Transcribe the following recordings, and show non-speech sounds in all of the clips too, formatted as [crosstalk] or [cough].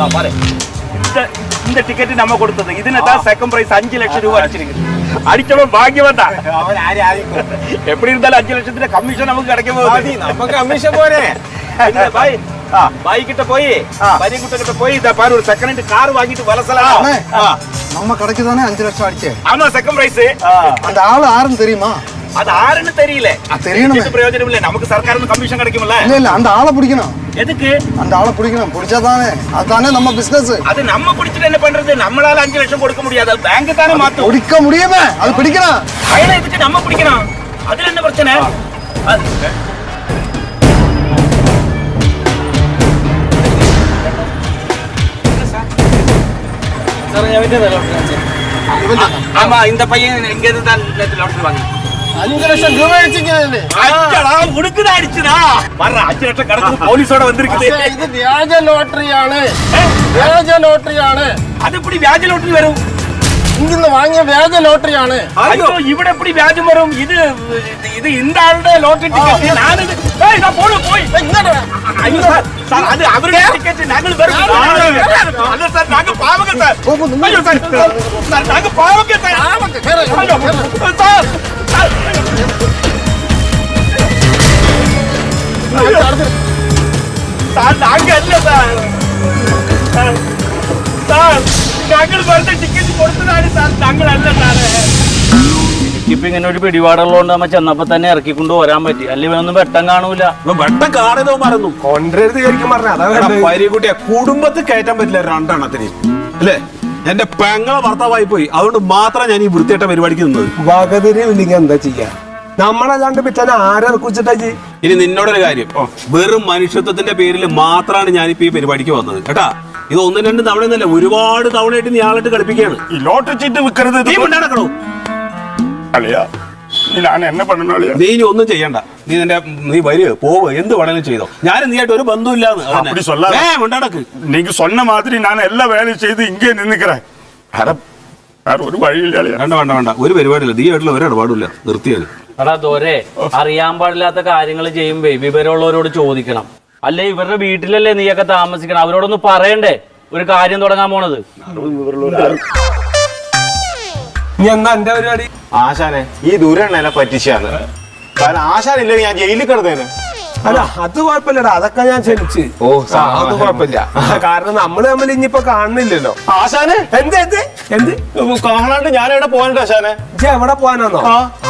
தான் பாரு. இந்த இந்த டிக்கெட் நம்ம கொடுத்தது. இதுல தான் செகண்ட் பிரைஸ் அஞ்சு லட்சம் ரூபாய் அடிச்சிருக்கு அடிச்சவன் பாக்கியவன் [laughs] தான் எப்படி இருந்தாலும் அஞ்சு லட்சத்துல கமிஷன் நமக்கு கிடைக்க போகுது. நம்ம கமிஷன் போறேன். [laughs] பாய் பாய் கிட்ட போய் பரிகுட்ட கிட்ட போய் இந்த பாரு ஒரு செகண்ட் கார் வாங்கிட்டு வலசலாம் நம்ம கடைக்கு தானே அஞ்சு லட்சம் அடிச்சு ஆமா செகண்ட் பிரைஸ் அந்த ஆள் யாருன்னு தெரியுமா? அது ஆறுன்னு தெரியல. அது தெரியணுமே. பிரயோஜனம் இல்ல. நமக்கு சர்க்கார் கமிஷன் கிடைக்கும்ல. இல்ல இல்ல அந்த ஆளை பிடிக்கணும். எதுக்கு? அந்த ஆளை பிடிக்கணும். பிடிச்சாதானே. அதுதானே நம்ம பிசினஸ் அது நம்ம பிடிச்சிட்டு என்ன பண்றது? நம்மளால அஞ்சு லட்சம் கொடுக்க முடியாது. அது பேங்க் தானே மாத்தும். பிடிக்க முடியுமே. அது பிடிக்கணும். பயணம் எதுக்கு நம்ம பிடிக்கணும். அதுல என்ன பிரச்சனை? அது- ஆமா இந்த பையன் இங்க இருந்து தான் லோட்டரி வாங்க അഞ്ചു ലക്ഷം രൂപ അടിച്ചിരിക്കുന്നതല്ലേ அச்சடா உனக்குதான் அடிச்சுடா வர்ற அஞ்சு லட்சம் கடத்து போலீஸோட வந்திருக்குது പക്ഷേ ഇത് വ്യാജ ലോട്ടറിയാണ് വ്യാജ ലോട്ടറിയാണ് அது எப்படி வியாஜ லோட்டரி வரும் ഇങ്ങിന്ന് വാങ്ങിയ വ്യാജ ലോട്ടറിയാണ് ஐயோ இவட எப்படி வியாஜம் வரும் இது இது இந்த ஆளுடைய லோட்டரி டிக்கெட் நான் இது ஏய் நான் போடு போய் ഇങ്ങോട്ട് വാ. ஐயோ சார், சார் அது அவருடைய டிக்கெட் நாங்கள் வரும் அல்ல சார் நாங்க பாவங்க சார் ஐயோ ഞങ്ങൾ ടിക്കറ്റ് ഇപ്പൊ ഇങ്ങനെ ഒരു പിടിപാടുള്ളതുകൊണ്ട് നമ്മ ചെന്നപ്പോ തന്നെ ഇറക്കിക്കൊണ്ട് വരാൻ പറ്റി. അല്ലെങ്കിൽ ഒന്നും വെട്ടം കാണൂല. വെട്ടം കാണുന്നോ മറന്നു. കൊണ്ടുവരുത് ശരിക്കും പറഞ്ഞു. പരികുട്ടിയെ കുടുംബത്തിൽ കയറ്റാൻ പറ്റില്ല രണ്ടെണ്ണത്തിന്. അല്ലേ? എന്റെ പെങ്ങളെ ഭർത്താവായി പോയി. അതുകൊണ്ട് മാത്രം ഞാൻ ഈ വൃത്തിയായിട്ട പരിപാടിക്ക് നിന്നത്. വകതിരിവില്ലെങ്കിൽ എന്താ ചെയ്യാ? നമ്മളല്ലാണ്ട് പിറ്റാൻ ആരെ കുച്ചിട്ടി ഇനി നിന്നോടൊരു കാര്യം. വെറും മനുഷ്യത്വത്തിന്റെ പേരിൽ മാത്രമാണ് ഞാനിപ്പോ ഈ പരിപാടിക്ക് വന്നത്. കേട്ടാ? ഇത് ഒന്നും രണ്ടും തവണ ഒരുപാട് തവണയായിട്ട് നീ ആളായിട്ട് കളിപ്പിക്കുകയാണ്. ഈ നീ ഞാൻ എന്നെ ഇനി ഒന്നും ചെയ്യണ്ട. നീ നിന്റെ നീ വരു പോവ് എന്ത് വേണേലും ചെയ്തോ. ഞാൻ ആയിട്ട് ഒരു ബന്ധമില്ലാന്ന് കൊണ്ടാടക്ക് സ്വന്ന മാതിരി ഞാൻ എല്ലാ വേലയും ചെയ്ത് ഇങ്ങനെ നിന്നിക്കറേ ഒരു വഴിയില്ല വേണ്ട വേണ്ട വേണ്ട. ഒരു പരിപാടിയില്ല. നീ ആയിട്ടുള്ള ഒരു ഇടപാടില്ല നിർത്തിയാലും. എടാ ദോരെ അറിയാൻ പാടില്ലാത്ത കാര്യങ്ങൾ ചെയ്യുമ്പോ വിവരമുള്ളവരോട് ചോദിക്കണം. അല്ലെ ഇവരുടെ വീട്ടിലല്ലേ നീയൊക്കെ താമസിക്കണം? അവരോടൊന്ന് പറയണ്ടേ? ഒരു കാര്യം തുടങ്ങാൻ പോണത്. നീ എന്റെ പരിപാടി? ആശാനെ ഈ ദൂരം പറ്റിച്ചാണ്. കാരണം ആശാനില്ലെങ്കിൽ ഞാൻ ജയിലിൽ കിടന്നേനെ? അല്ല അത് കുഴപ്പമില്ലടാ. അതൊക്കെ ഞാൻ ക്ഷണിച്ച്. ഓ, അത് കുഴപ്പമില്ല. കാരണം നമ്മൾ തമ്മിൽ ഇനിയിപ്പോ കാണുന്നില്ലല്ലോ. ആശാനെ? എന്തേ എന്ത്? എന്ത്? കാണാണ്ട് ഞാൻ എവിടെ പോകാനുണ്ട് ഇജ്ജ് എവിടെ പോവാനാന്നോ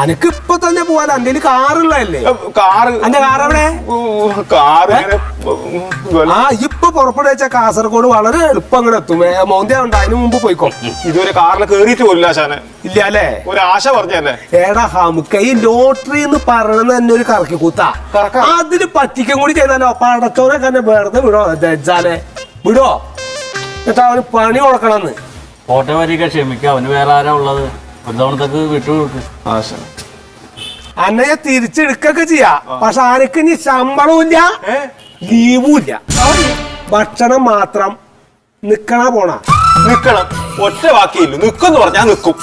അനക്ക് ഇപ്പൊ തന്നെ പോവാൻ എന്റെ കാറുള്ളതല്ലേ? കാറ്. എന്റെ കാർ എവിടെ കാറ് ആ ഇപ്പൊ പുറപ്പെടു വെച്ച കാസർഗോഡ് വളരെ എളുപ്പം അങ്ങോട്ട് എത്തും മോന്തി ഉണ്ട് അതിന് മുമ്പ് പോയിക്കോ. ഇതുവരെ കാറിൽ കേറിയിട്ട് പോലില്ല ആശാനെ. ഇല്ല അല്ലേ? ഒരു ആശ പറഞ്ഞല്ലേ ഏടാ നമുക്ക് ഈ ലോട്ടറി എന്ന് പറയണത് തന്നെ ഒരു കറക്കി? കൂത്താ അതിന് പറ്റിക്കും കൂടി ചെയ്താലോ? പടച്ചോനെ തന്നെ വേറെ വിടോ ദജ്ജാലെ വിടോ. എന്നിട്ട് അവന് പണി കൊടുക്കണമെന്ന്. കോട്ടയം വരിക ക്ഷമിക്കുക അവന് വേറെ ആരാ ഉള്ളത്? ഒരു തവണത്തേക്ക് വിട്ടു വിട്ടു ആശാൻ അന്നയെ തിരിച്ചെടുക്കൊക്കെ ചെയ്യാ. പക്ഷെ ആനക്ക് ഇനി ശമ്പളവും ഇല്ല ലീവും ഇല്ല ഭക്ഷണം മാത്രം നിക്കണ പോണ. നിക്കണം. ഒറ്റ വാക്കിയില്ല. നിക്കെന്ന് പറഞ്ഞാൽ നിക്കും.